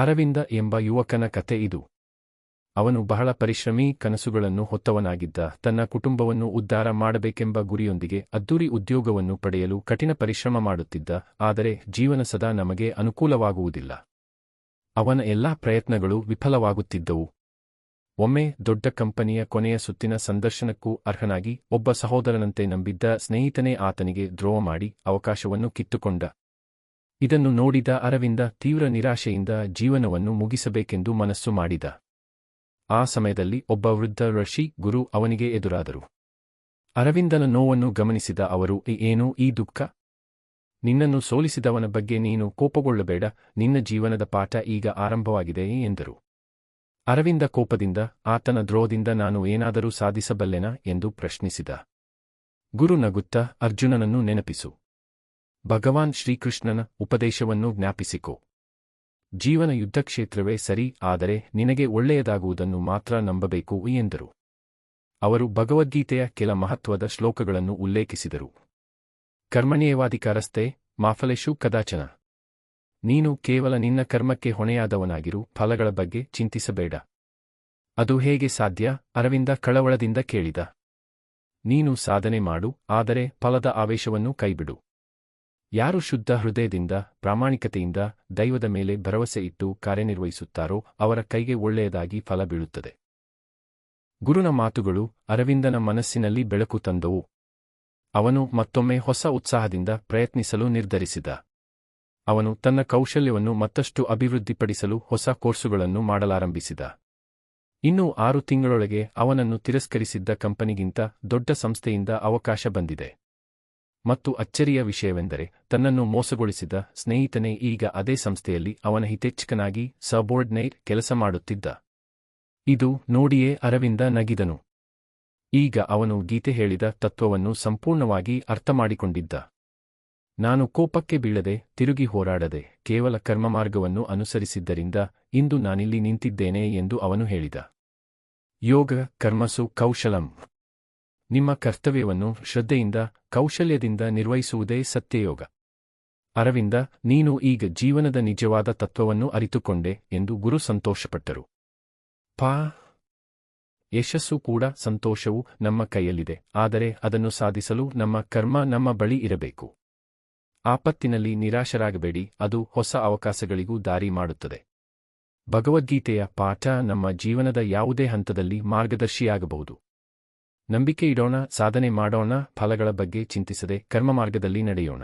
ಅರವಿಂದ ಎಂಬ ಯುವಕನ ಕತೆ ಇದು. ಅವನು ಬಹಳ ಪರಿಶ್ರಮಿ ಕನಸುಗಳನ್ನು ಹೊತ್ತವನಾಗಿದ್ದ, ತನ್ನ ಕುಟುಂಬವನ್ನು ಉದ್ಧಾರ ಮಾಡಬೇಕೆಂಬ ಗುರಿಯೊಂದಿಗೆ ಅದ್ದೂರಿ ಉದ್ಯೋಗವನ್ನು ಪಡೆಯಲು ಕಠಿಣ ಪರಿಶ್ರಮ ಮಾಡುತ್ತಿದ್ದ, ಆದರೆ ಜೀವನ ಸದಾ ನಮಗೆ ಅನುಕೂಲವಾಗುವುದಿಲ್ಲ. ಅವನ ಎಲ್ಲಾ ಪ್ರಯತ್ನಗಳು ವಿಫಲವಾಗುತ್ತಿದ್ದವು. ಒಮ್ಮೆ ದೊಡ್ಡ ಕಂಪನಿಯ ಕೊನೆಯ ಸುತ್ತಿನ ಸಂದರ್ಶನಕ್ಕೂ ಅರ್ಹನಾಗಿ ಒಬ್ಬ ಸಹೋದರನಂತೆ ನಂಬಿದ್ದ ಸ್ನೇಹಿತನೇ ಆತನಿಗೆ ದ್ರೋಹ ಮಾಡಿ ಅವಕಾಶವನ್ನು ಕಿತ್ತುಕೊಂಡ. ಇದನ್ನು ನೋಡಿದ ಅರವಿಂದ ತೀವ್ರ ನಿರಾಶೆಯಿಂದ ಜೀವನವನ್ನು ಮುಗಿಸಬೇಕೆಂದು ಮನಸ್ಸು ಮಾಡಿದ. ಆ ಸಮಯದಲ್ಲಿ ಒಬ್ಬ ವೃದ್ಧ ಋಷಿ ಗುರು ಅವನಿಗೆ ಎದುರಾದರು. ಅರವಿಂದನ ನೋವನ್ನು ಗಮನಿಸಿದ ಅವರು ಏನೋ ಈ ದುಃಖ? ನಿನ್ನನ್ನು ಸೋಲಿಸಿದವನ ಬಗ್ಗೆ ನೀನು ಕೋಪಗೊಳ್ಳಬೇಡ, ನಿನ್ನ ಜೀವನದ ಪಾಠ ಈಗ ಆರಂಭವಾಗಿದೆ ಎಂದರು. ಅರವಿಂದ ಕೋಪದಿಂದ, ಆತನ ದ್ರೋಹದಿಂದ ನಾನು ಏನಾದರೂ ಸಾಧಿಸಬಲ್ಲೆನಾ? ಎಂದು ಪ್ರಶ್ನಿಸಿದ. ಗುರು ನಗುತ್ತಾ, ಅರ್ಜುನನನ್ನು ನೆನಪಿಸು. ಭಗವಾನ್ ಶ್ರೀಕೃಷ್ಣನ ಉಪದೇಶವನ್ನು ಜ್ಞಾಪಿಸಿಕೊ. ಜೀವನ ಯುದ್ಧಕ್ಷೇತ್ರವೇ ಸರಿ, ಆದರೆ ನಿನಗೆ ಒಳ್ಳೆಯದಾಗುವುದನ್ನು ಮಾತ್ರ ನಂಬಬೇಕು ಎಂದರು. ಅವರು ಭಗವದ್ಗೀತೆಯ ಕೆಲ ಮಹತ್ವದ ಶ್ಲೋಕಗಳನ್ನು ಉಲ್ಲೇಖಿಸಿದರು. ಕರ್ಮಣ್ಯೇವಾಧಿಕಾರಸ್ತೆ ಮಾಫಲೇಶು ಕದಾಚನ. ನೀನು ಕೇವಲ ನಿನ್ನ ಕರ್ಮಕ್ಕೆ ಹೊಣೆಯಾದವನಾಗಿರು, ಫಲಗಳ ಬಗ್ಗೆ ಚಿಂತಿಸಬೇಡ. ಅದು ಹೇಗೆ ಸಾಧ್ಯ, ಅರವಿಂದ ಕಳವಳದಿಂದ ಕೇಳಿದ. ನೀನು ಸಾಧನೆ ಮಾಡು, ಆದರೆ ಫಲದ ಆವೇಶವನ್ನು ಕೈಬಿಡು. ಯಾರು ಶುದ್ಧ ಹೃದಯದಿಂದ, ಪ್ರಾಮಾಣಿಕತೆಯಿಂದ, ದೈವದ ಮೇಲೆ ಭರವಸೆ ಇಟ್ಟು ಕಾರ್ಯನಿರ್ವಹಿಸುತ್ತಾರೋ ಅವರ ಕೈಗೆ ಒಳ್ಳೆಯದಾಗಿ ಫಲ ಬೀಳುತ್ತದೆ. ಗುರುನ ಮಾತುಗಳು ಅರವಿಂದನ ಮನಸ್ಸಿನಲ್ಲಿ ಬೆಳಕು ತಂದವು. ಅವನು ಮತ್ತೊಮ್ಮೆ ಹೊಸ ಉತ್ಸಾಹದಿಂದ ಪ್ರಯತ್ನಿಸಲು ನಿರ್ಧರಿಸಿದ. ಅವನು ತನ್ನ ಕೌಶಲ್ಯವನ್ನು ಮತ್ತಷ್ಟು ಅಭಿವೃದ್ಧಿಪಡಿಸಲು ಹೊಸ ಕೋರ್ಸುಗಳನ್ನು ಮಾಡಲಾರಂಭಿಸಿದ. ಇನ್ನೂ ಆರು ತಿಂಗಳೊಳಗೆ ಅವನನ್ನು ತಿರಸ್ಕರಿಸಿದ್ದ ಕಂಪನಿಗಿಂತ ದೊಡ್ಡ ಸಂಸ್ಥೆಯಿಂದ ಅವಕಾಶ ಬಂದಿದೆ. ಮತ್ತು ಅಚ್ಚರಿಯ ವಿಷಯವೆಂದರೆ ತನ್ನನ್ನು ಮೋಸಗೊಳಿಸಿದ ಸ್ನೇಹಿತನೇ ಈಗ ಅದೇ ಸಂಸ್ಥೆಯಲ್ಲಿ ಅವನ ಹಿತೇಚ್ಛಕನಾಗಿ ಸಬೋರ್ಡ್ನೈರ್ ಕೆಲಸ ಮಾಡುತ್ತಿದ್ದ. ಇದು ನೋಡಿಯೇ ಅರವಿಂದ ನಗಿದನು. ಈಗ ಅವನು ಗೀತೆ ಹೇಳಿದ ತತ್ವವನ್ನು ಸಂಪೂರ್ಣವಾಗಿ ಅರ್ಥಮಾಡಿಕೊಂಡಿದ್ದ. ನಾನು ಕೋಪಕ್ಕೆ ಬೀಳದೆ ತಿರುಗಿ ಹೋರಾಡದೆ ಕೇವಲ ಕರ್ಮಮಾರ್ಗವನ್ನು ಅನುಸರಿಸಿದ್ದರಿಂದ ಇಂದು ನಾನಿಲ್ಲಿ ನಿಂತಿದ್ದೇನೆ ಎಂದು ಅವನು ಹೇಳಿದ. ಯೋಗ, ಕರ್ಮಸು, ಕೌಶಲಂ. ನಿಮ್ಮ ಕರ್ತವ್ಯವನ್ನು ಶ್ರದ್ಧೆಯಿಂದ, ಕೌಶಲ್ಯದಿಂದ ನಿರ್ವಹಿಸುವುದೇ ಸತ್ಯಯೋಗ. ಅರವಿಂದ, ನೀನು ಈಗ ಜೀವನದ ನಿಜವಾದ ತತ್ವವನ್ನು ಅರಿತುಕೊಂಡೆ ಎಂದು ಗುರು ಸಂತೋಷಪಟ್ಟರು. ಪಾ. ಯಶಸ್ಸು ಕೂಡ ಸಂತೋಷವು ನಮ್ಮ ಕೈಯಲ್ಲಿದೆ, ಆದರೆ ಅದನ್ನು ಸಾಧಿಸಲು ನಮ್ಮ ಕರ್ಮ ನಮ್ಮ ಬಳಿ ಇರಬೇಕು. ಆಪತ್ತಿನಲ್ಲಿ ನಿರಾಶರಾಗಬೇಡಿ, ಅದು ಹೊಸ ಅವಕಾಶಗಳಿಗೂ ದಾರಿ ಮಾಡುತ್ತದೆ. ಭಗವದ್ಗೀತೆಯ ಪಾಠ ನಮ್ಮ ಜೀವನದ ಯಾವುದೇ ಹಂತದಲ್ಲಿ ಮಾರ್ಗದರ್ಶಿಯಾಗಬಹುದು. ನಂಬಿಕೆ ಇಡೋಣ ಸಾಧನೆ ಮಾಡೋಣ ಫಲಗಳ ಬಗ್ಗೆ ಚಿಂತಿಸದೆ ಕರ್ಮ ಮಾರ್ಗದಲ್ಲಿ ನಡೆಯೋಣ.